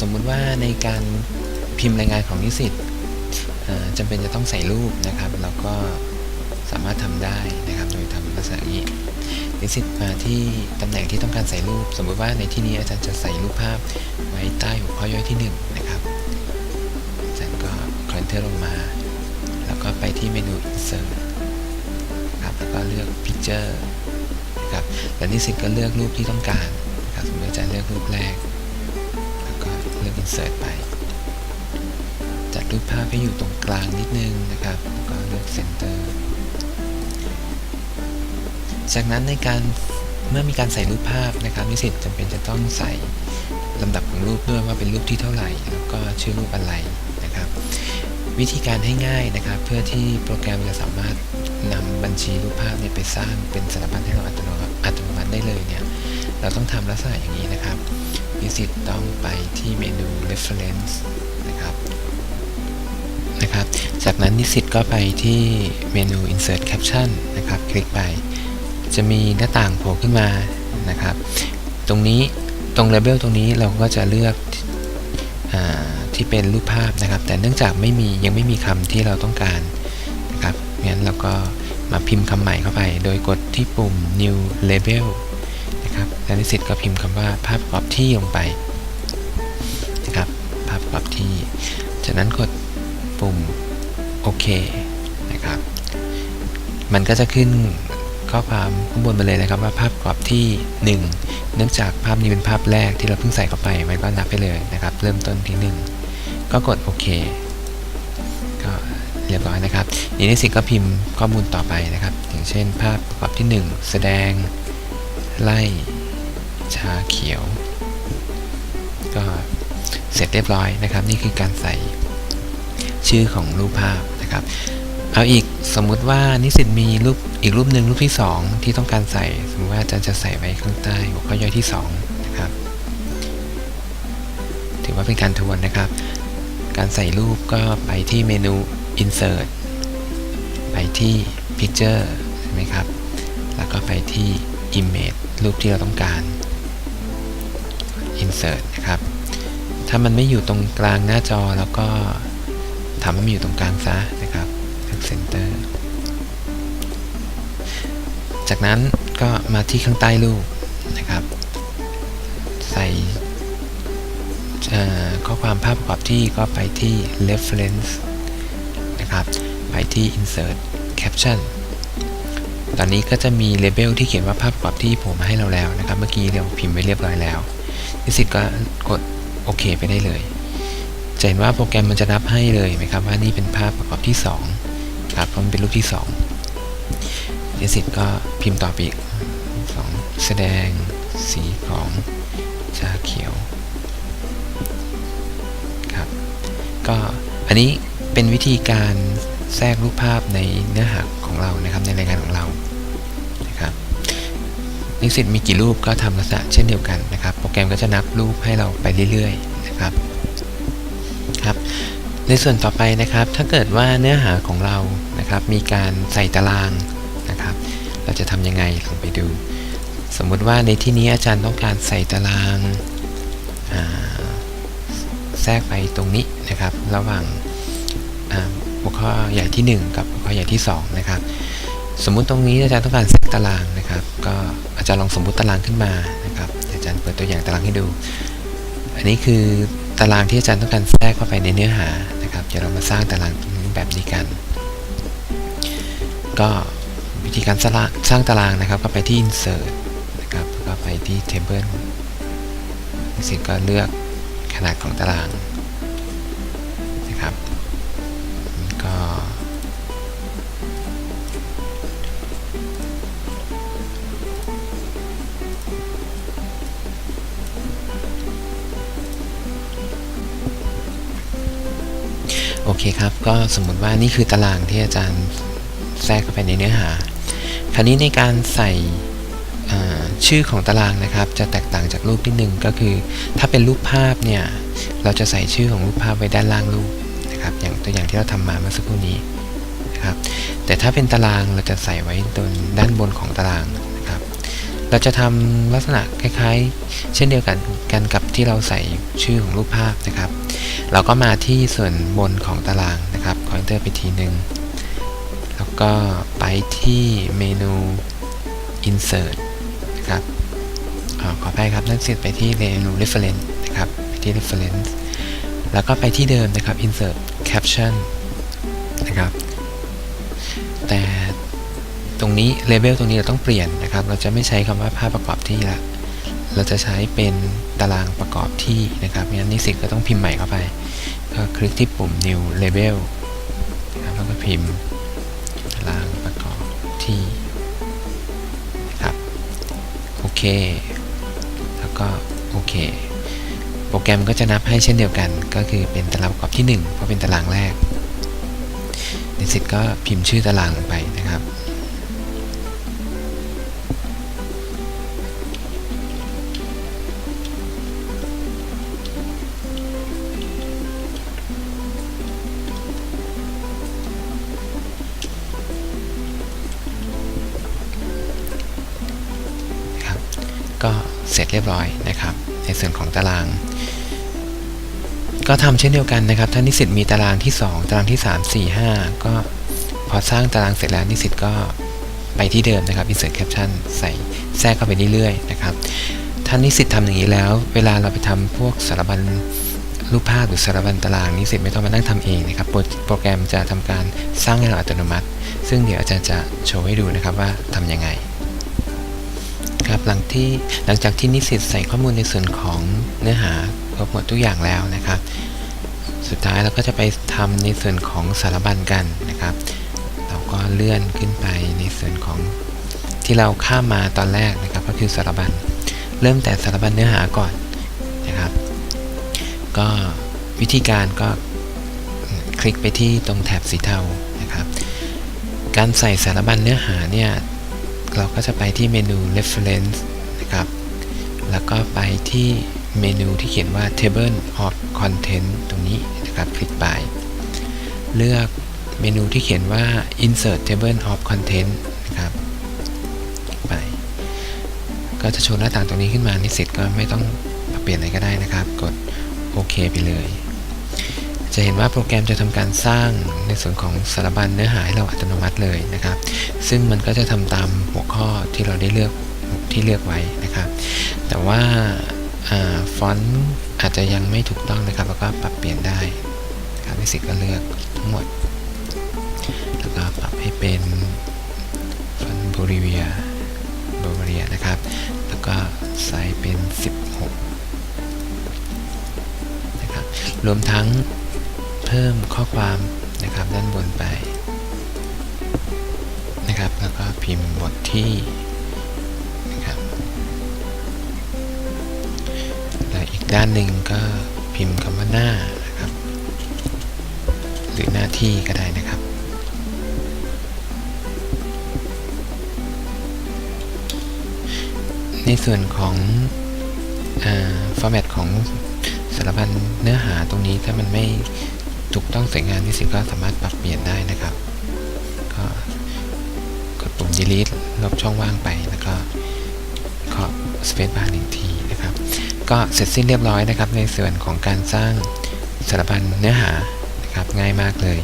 สมมุติว่าในการพิมพ์รายงานของนิสิตจำเป็นจะต้องใส่รูปนะครับ เราก็สามารถทำได้นะครับ โดยทำลักษณะนี้นิสิตมาที่ตำแหน่งที่ต้องการใส่รูป สมมุติว่าในที่นี้อาจารย์จะใส่รูปภาพไว้ใต้หัวข้อย่อยที่ 1 นะครับ อาจารย์ก็คลิกเทอร์ลงมา แล้วก็ไปที่เมนู insert ครับแล้วก็เลือก picture นะครับแล้วนิสิตก็เลือกรูปที่ต้องการนะครับสมมติอาจารย์เลือกรูปแรก เลือก insert ไป จัดรูปภาพให้อยู่ตรงกลางนิดนึงนะครับ แล้วก็เลือก center จากนั้นในการเมื่อมีการใส่รูปภาพนะครับนิสิตจำเป็นจะต้องใส่ลำดับของรูปด้วยว่าเป็นรูปที่เท่าไหร่ แล้วก็ชื่อรูปอะไรนะครับ วิธีการให้ง่ายนะครับ เพื่อที่โปรแกรมจะสามารถนำบัญชีรูปภาพเนี่ยไปสร้างเป็นสารพัดให้เราอัตโนมัติได้เลยเนี่ยเราต้องทำลักษณะอย่างนี้นะครับ นิสิตต้องไปที่เมนู reference นะครับนะครับ จากนั้นนิสิตก็ไปที่เมนู insert caption นะครับ คลิกไป จะมีหน้าต่างโผล่ขึ้นมานะครับ ตรงนี้ตรง label ตรงนี้เราก็จะเลือกอที่เป็นรูปภาพนะครับ แต่เนื่องจากไม่มียังไม่มีคำที่เราต้องการนะครับงั้นเราก็มาพิมพ์คำใหม่เข้าไป โดยกดที่ปุ่ม new label นะครับแล้วนิสิตก็พิมพ์คำว่าภาพประกอบที่ลงไปนะครับภาพประกอบที่ จากนั้นกดปุ่มโอเคนะครับ มันก็จะขึ้นข้อความข้างบนมาเลยนะครับว่าภาพประกอบที่ 1 เนื่องจากภาพนี้เป็นภาพแรกที่เราเพิ่งใส่เข้าไป มันก็นับไปเลยนะครับ เริ่มต้นที่ 1 ก็กดโอเคก็เรียบร้อยนะครับทีนี้สิก็พิมพ์ข้อมูลต่อไปนะครับ อย่างเช่น ภาพประกอบที่ 1 แสดง ไล่ชาเขียว ก็เสร็จเรียบร้อยนะครับ นี่คือการใส่ชื่อของรูปภาพนะครับ เอาอีกสมมุติว่านิสิตมีรูปอีกรูปหนึ่งรูปที่ 2 ที่ต้องการใส่ สมมติว่าอาจารย์จะใส่ไว้ข้างใต้หัวข้อย่อยที่2นะครับถือว่าเป็นการทวนนะครับ การใส่รูปก็ไปที่เมนู insert ไปที่ picture ใช่ไหมครับ แล้วก็ไปที่ image รูปที่เราต้องการ insert นะครับ ถ้ามันไม่อยู่ตรงกลางหน้าจอแล้วก็ทำให้มันอยู่ตรงกลางซะนะครับ เลือก center จากนั้นก็มาที่ข้างใต้รูปนะครับ ใส่ข้อความภาพประกอบที่ก็ไปที่ reference นะครับ ไปที่ insert caption ตอนนี้ก็จะมี label ที่เขียนว่าภาพประกอบที่ผมมาให้เราแล้วนะครับ เมื่อกี้เราพิมพ์ไว้เรียบร้อยแล้วนิสิตก็กดโอเคไปได้เลยจะเห็นว่าโปรแกรมมันจะนับให้เลยไหมครับว่านี่เป็นภาพประกอบที่2ครับเพราะมันเป็นรูปที่2นิสิตก็พิมพ์ต่อไปอีกสองแสดงสีของชาเขียวครับก็อันนี้เป็นวิธีการแทรกรูปภาพในเนื้อหาของเรานะครับ ในรายงานของเรานะครับนิสิตมีกี่รูปก็ทำลักษณะเช่นเดียวกันนะครับ โปรแกรมก็จะนับรูปให้เราไปเรื่อยๆนะครับครับในส่วนต่อไปนะครับ ถ้าเกิดว่าเนื้อหาของเรานะครับ มีการใส่ตารางนะครับ เราจะทำยังไงลองไปดู สมมุติว่าในที่นี้อาจารย์ต้องการใส่ตารางาแทรกไปตรงนี้นะครับ ระหว่างหัวข้อใหญ่ที่ 1 กับหัวข้อใหญ่ที่ 2 นะครับ สมมุติตรงนี้อาจารย์ต้องการแทรกตารางนะครับ ก็อาจารย์ลองสมมุติตารางขึ้นมานะครับอาจารย์เปิดตัวอย่างตารางให้ดู อันนี้คือตารางที่อาจารย์ต้องการแทรกเข้าไปในเนื้อหานะครับเดี๋ยวเรามาสร้างตารางแบบนี้กัน ก็วิธีการสร้างสร้างตารางนะครับ ก็ไปที่ insert นะครับแล้วก็ไปที่ table สิก็เลือกขนาดของตาราง เคครับ ก็สมมุติว่านี่คือตารางที่อาจารย์แทรกเข้าไปในเนื้อหา คราวนี้ในการใส่ชื่อของตารางนะครับ จะแตกต่างจากรูปที่หนึ่งก็คือ ถ้าเป็นรูปภาพเนี่ยเราจะใส่ชื่อของรูปภาพไว้ด้านล่างรูปนะครับ อย่างตัวอย่างที่เราทำมาเมื่อสักครู่นี้นะครับแต่ถ้าเป็นตารางเราจะใส่ไว้ตรงด้านบนของตารางนะครับ เราจะทำลักษณะคล้ายๆ เช่นเดียวกันกันกับที่เราใส่ชื่อของรูปภาพนะครับ เราก็มาที่ส่วนบนของตารางนะครับคอยเตอร์ไปทีหนึ่งแล้วก็ไปที่เมนู insert นะครับอขออภัยครับนั่นเสร็จไปที่เมนู reference นะครับไปที่ reference แล้วก็ไปที่เดิมนะครับ insert caption นะครับ แต่ตรงนี้ label ตรงนี้เราต้องเปลี่ยนนะครับ เราจะไม่ใช้คำว่าภาพประกอบที่ละ เราจะใช้เป็นตารางประกอบที่นะครับงั้นนิสิตก็ต้องพิมพ์ใหม่เข้าไป ก็คลิกที่ปุ่ม new label นะครับแล้วก็พิมพ์ตารางประกอบที่นะครับโอเค แล้วก็โอเค โปรแกรมก็จะนับให้เช่นเดียวกัน ก็คือเป็นตารางประกอบที่ 1 เพราะเป็นตารางแรกนิสิตก็พิมพ์ชื่อตารางลงไปนะครับนะครับ รียบร้อยนะครับ ในส่วนของตาราง ก็ทำเช่นเดียวกันนะครับ ถ้านิสิตมีตารางที่ 2 ตารางที่ 3 4 5 ก็พอสร้างตารางเสร็จแล้วนิสิตก็ไปที่เดิมนะครับ insert caption ใส่แทรกเข้าไปเรื่อยๆนะครับถ้านนิสิตทำอย่างนี้แล้ว เวลาเราไปทำพวกสารบัญรูปภาพหรือสารบัญตารางนิสิตไม่ต้องมานั่งทำเองนะครับโปรโปรแกรมจะทำการสร้างให้เราอัตโนมัติ ซึ่งเดี๋ยวอาจารย์จะโชว์ให้ดูนะครับว่าทำยังไง ครับหลังที่หลังจากที่นิสิตใส่ข้อมูลในส่วนของเนื้อหาครบหมดทุกอย่างแล้วนะครับ สุดท้ายเราก็จะไปทำในส่วนของสารบัญกันนะครับ เราก็เลื่อนขึ้นไปในส่วนของที่เราข้ามมาตอนแรกนะครับ ก็คือสารบัญเริ่มแต่สารบัญเนื้อหาก่อนนะครับ ก็วิธีการก็คลิกไปที่ตรงแถบสีเทานะครับ การใส่สารบัญเนื้อหาเนี่ย เราก็จะไปที่เมนู reference นะครับ แล้วก็ไปที่เมนูที่เขียนว่า table of content ตรงนี้นะครับ คลิกไป เลือกเมนูที่เขียนว่า insert table of content นะครับ ไป ก็จะโชว์หน้าต่างตรงนี้ขึ้นมานิสิตก็ไม่ต้องปรับเปลี่ยนอะไรก็ได้นะครับ กดโอเคไปเลย จะเห็นว่าโปรแกรมจะทำการสร้างในส่วนของสารบัญเนื้อหาให้เราอัตโนมัติเลยนะครับ ซึ่งมันก็จะทำตามหัวข้อที่เราได้เลือกที่เลือกไว้นะครับ แต่ว่าฟอนต์อาจจะยังไม่ถูกต้องนะครับ แล้วก็ปรับเปลี่ยนได้ครับนิสิก็เลือกทั้งหมด แล้วก็ปรับให้เป็นฟอนต์บริเวียบริเวียนะครับ แล้วก็ไซส์เป็น 16 นะครับ รวมทั้ง เพิ่มข้อความนะครับด้านบนไปนะครับ แล้วก็พิมพ์บทที่นะครับแล้วอีกด้านหนึ่งก็พิมพ์คำว่าหน้านะครับ หรือหน้าที่ก็ได้นะครับในส่วนของฟอร์แมตของสารพันเนื้อหาตรงนี้ถ้ามันไม่ ถูกต้องสวยงามนิสิตก็สามารถปรับเปลี่ยนได้นะครับ ก็กดปุ่ม delete ลบช่องว่างไปแล้วก็เคาะ space bar หนึ่งทีนะครับ ก็เสร็จสิ้นเรียบร้อยนะครับ ในส่วนของการสร้างสารบัญเนื้อหานะครับง่ายมากเลย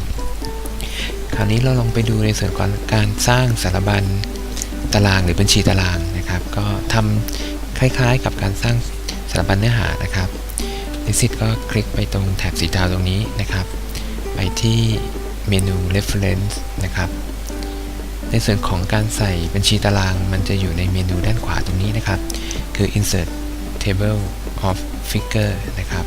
คราวนี้เราลองไปดูในส่วนของการสร้างสารบัญตารางหรือบัญชีตารางนะครับ ก็ทำคล้ายๆ กับการสร้างสารบัญเนื้อหานะครับนิสิตก็คลิกไปตรงแถบสีเทาตรงนี้นะครับ ไปที่เมนู reference นะครับ ในส่วนของการใส่บัญชีตารางมันจะอยู่ในเมนูด้านขวาตรงนี้นะครับ คือ insert table of figure นะครับ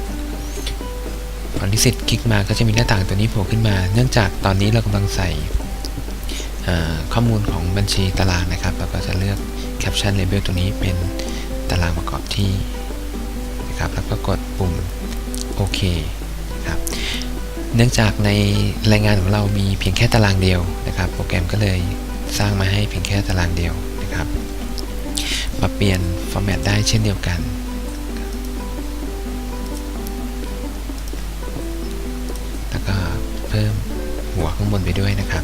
พอนิสิตคลิกมาก็จะมีหน้าต่างตัวนี้โผล่ขึ้นมา เนื่องจากตอนนี้เรากำลังใส่ข้อมูลของบัญชีตารางนะครับเราก็จะเลือก caption label ตัวนี้เป็นตารางประกอบที่นะครับ แล้วก็กดปุ่มโอเคครับ เนื่องจากในรายงานของเรามีเพียงแค่ตารางเดียวนะครับ โปรแกรมก็เลยสร้างมาให้เพียงแค่ตารางเดียวนะครับ มาเปลี่ยนฟอร์แมตได้เช่นเดียวกัน แล้วก็เพิ่มหัวข้างบนไปด้วยนะครับ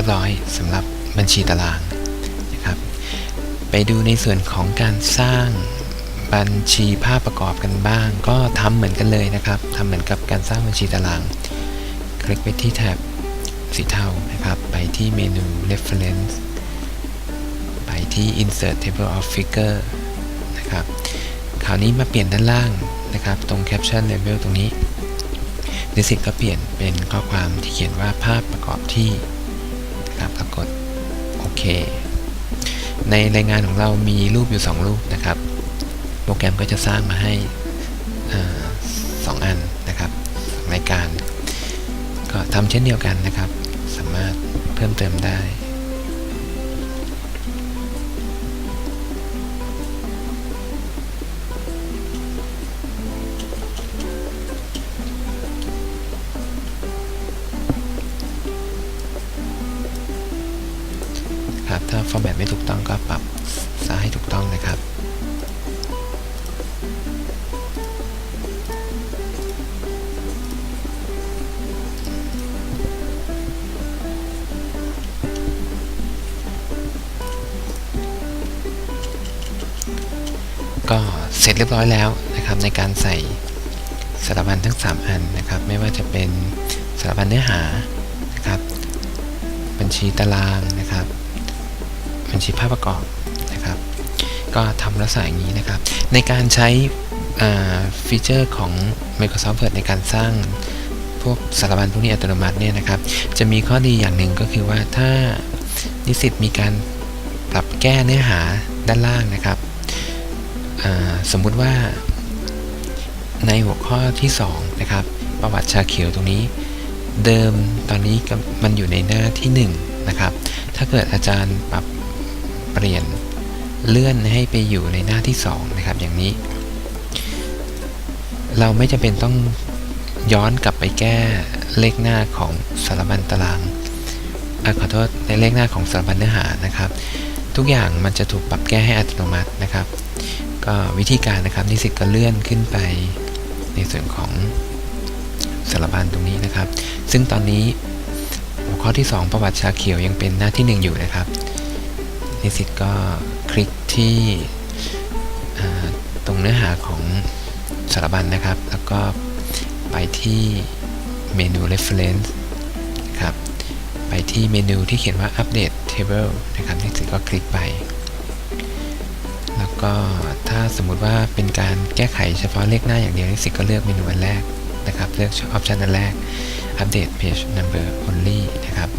รียบร้อยสำหรับบัญชีตารางนะครับ ไปดูในส่วนของการสร้างบัญชีภาพประกอบกันบ้าง ก็ทำเหมือนกันเลยนะครับทำเหมือนกับการสร้างบัญชีตาราง คลิกไปที่แท็บสีเทานะครับ ไปที่เมนู reference ไปที่ insert table of figure นะครับ คราวนี้มาเปลี่ยนด้านล่างนะครับ ตรง caption label ตรงนี้นิสิตก็เปลี่ยนเป็นข้อความที่เขียนว่าภาพประกอบที่ ครับแล้วกดโอเค ในรายงานของเรามีรูปอยู่ 2 รูปนะครับ โปรแกรมก็จะสร้างมาให้อาสองอันนะครับรายการ ก็ทำเช่นเดียวกันนะครับ สามารถเพิ่มเติมได้ ครับ ถ้าฟอร์แมตไม่ถูกต้องก็ปรับซะให้ถูกต้องนะครับก็เสร็จเรียบร้อยแล้วนะครับในการใส่สารบัญทั้ง 3 อันนะครับ ไม่ว่าจะเป็นสารบัญเนื้อหานะครับ บัญชีตารางนะครับ บัญชีภาพประกอบนะครับ ก็ทำลักษณะอย่างนี้นะครับ ในการใช้ฟีเจอร์ของ Microsoft Word ในการสร้างพวกสารบัญพวกนี้อัตโนมัติเนี่ยนะครับ จะมีข้อดีอย่างหนึ่งก็คือว่าถ้านิสิตมีการปรับแก้เนื้อหาด้านล่างนะครับสมมุติว่าในหัวข้อที่ 2 นะครับ ประวัติชาเขียวตรงนี้ เดิมตอนนี้มันอยู่ในหน้าที่ 1 นะครับ ถ้าเกิดอาจารย์ปรับ เปลี่ยนเลื่อนให้ไปอยู่ในหน้าที่ 2 นะครับ อย่างนี้ เราไม่จำเป็นต้องย้อนกลับไปแก้เลขหน้าของสารบัญตารางอขอโทษในเลขหน้าของสารบัญเนื้อหานะครับ ทุกอย่างมันจะถูกปรับแก้ให้อัตโนมัตินะครับ ก็วิธีการนะครับนิสิตก็เลื่อนขึ้นไปในส่วนของสารบัญตรงนี้นะครับ ซึ่งตอนนี้หัวข้อที่ 2 ประวัติชาเขียวยังเป็นหน้าที่ 1 อยู่นะครับ นิสิตก็คลิกที่ตรงเนื้อหาของสารบัญนะครับ แล้วก็ไปที่เมนู reference นะครับ ไปที่เมนูที่เขียนว่า update table นะครับนิสิตก็คลิกไป แล้วก็ถ้าสมมุติว่าเป็นการแก้ไขเฉพาะเลขหน้าอย่างเดียวนิสิตก็เลือกเมนูอันแรกนะครับ เลือกออปชันอันแรก update page number only นะครับ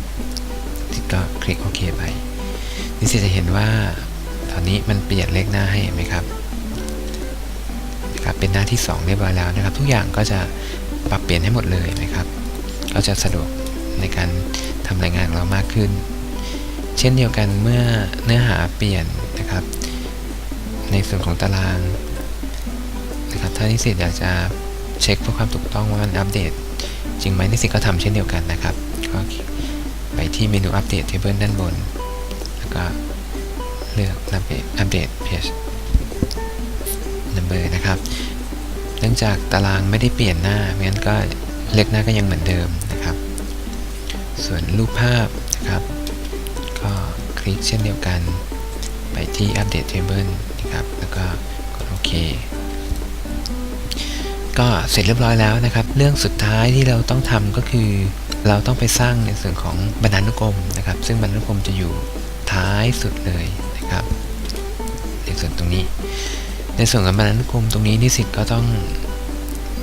นิสิตก็คลิกโอเคไป นิสิตจะเห็นว่าตอนนี้มันเปลี่ยนเลขหน้าให้ไหมครับนะครับ เป็นหน้าที่ 2 เรียบร้อยแล้วนะครับ ทุกอย่างก็จะปรับเปลี่ยนให้หมดเลยนะครับก็จะสะดวกในการทำรายงานเรามากขึ้น เช่นเดียวกันเมื่อเนื้อหาเปลี่ยนนะครับ ในส่วนของตารางนะครับถ้านิสิตอยากจะเช็คเพื่อความถูกต้องว่ามันอัปเดต จริงไหมนิสิตก็ทำเช่นเดียวกันนะครับก็ไปที่เมนูอัปเดตเทเบิลด้านบน ก็เลือกอัปเดตเพจ number นะครับ เนื่องจากตารางไม่ได้เปลี่ยนหน้างั้นก็เลขหน้าก็ยังเหมือนเดิมนะครับ ส่วนรูปภาพนะครับ ก็คลิกเช่นเดียวกัน ไปที่ Update Table นะครับ แล้วก็กดโอเค ก็เสร็จเรียบร้อยแล้วนะครับ เรื่องสุดท้ายที่เราต้องทำก็คือเราต้องไปสร้างในส่วนของบรรณานุกรมนะครับ ซึ่งบรรณานุกรมจะอยู่ ท้ายสุดเลยนะครับ ในส่วนตรงนี้ ในส่วนของบรรณานุกรมตรงนี้นิสิตก็ต้อง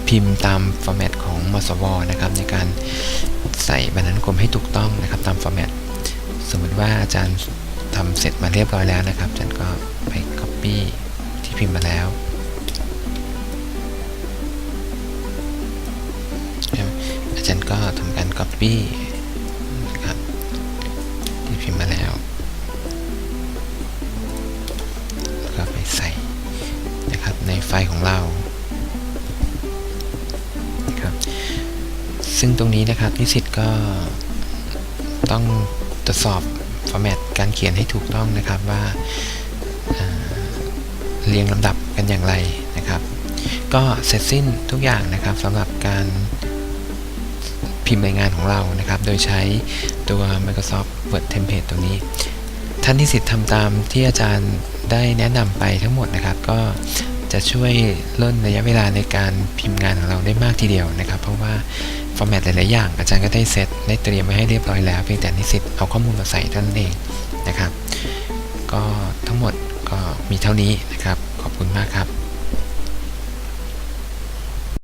พิมพ์ตามฟอร์แมตของมสวนะครับในการใส่บรรณานุกรมให้ถูกต้องนะครับ ตามฟอร์แมตสมมติว่าอาจารย์ทำเสร็จมาเรียบร้อยแล้วนะครับอาจารย์ก็ไป Copy ที่พิมพ์มาแล้วอาจารย์ก็ทำการ Copy นะครับที่พิมพ์มาแล้ว ของเราครับซึ่งตรงนี้นะครับนิสิตก็ต้องตรวจสอบฟอร์แมตการเขียนให้ถูกต้องนะครับว่าเรียงลำดับกันอย่างไรนะครับ ก็เสร็จสิ้นทุกอย่างนะครับสำหรับการพิมพ์รายงานของเรานะครับ โดยใช้ตัว Microsoft Word Template ตัวนี้ ท่านที่สิทธิ์ทำตามที่อาจารย์ได้แนะนำไปทั้งหมดนะครับ ก็ จะช่วยล่นระยะเวลาในการพิมพ์งานของเราได้มากทีเดียวนะครับ เพราะว่าฟอร์แมตหลายๆอย่างอาจารย์ก็ได้เซตได้เตรียมไว้ให้เรียบร้อยแล้วเพียงแต่นิสิตเอาข้อมูลมาใส่เท่านั้นเองนะครับ ก็ทั้งหมดก็มีเท่านี้นะครับ ขอบคุณมากครับ